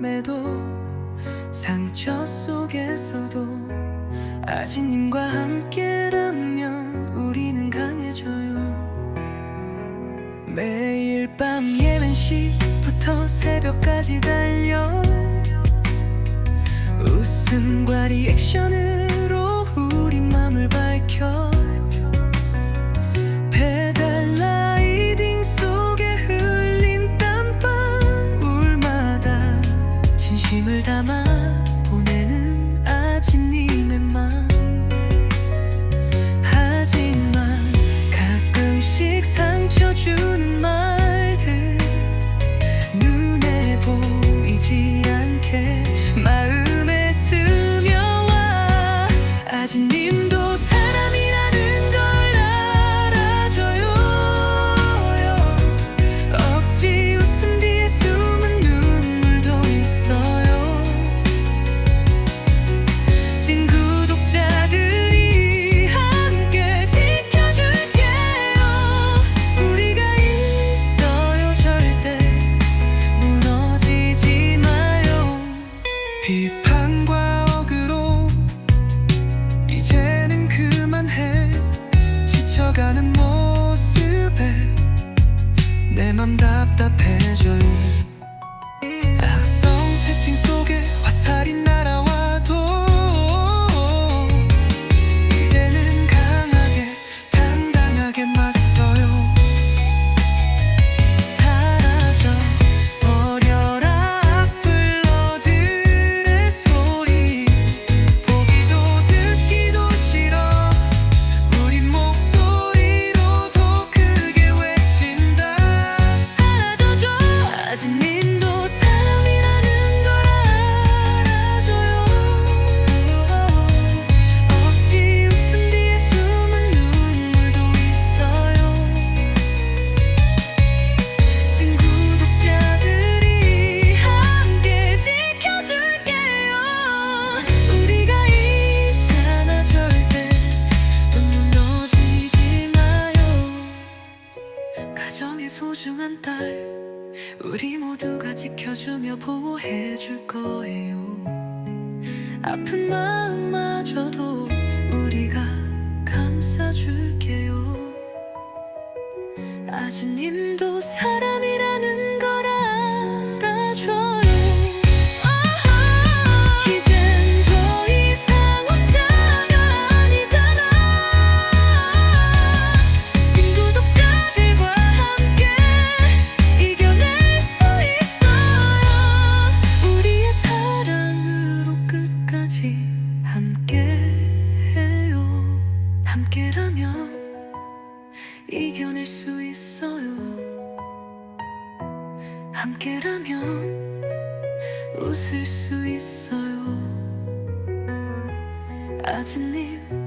매도 상처 속에서도 아지님과 함께라면 우리는 강해져요. 매일 밤 예멘 시부터 새벽까지 달려 웃음과 리액션으로 우리 맘을 밝혀 아지님도 소중한 딸 우리 모두가 지켜주며 보호해 줄 거예요 아픈 마음마저도 우리가 감싸줄게요 아주님도 사랑해. 이겨낼 수 있어요. 함께라면 웃을 수 있어요. 아드님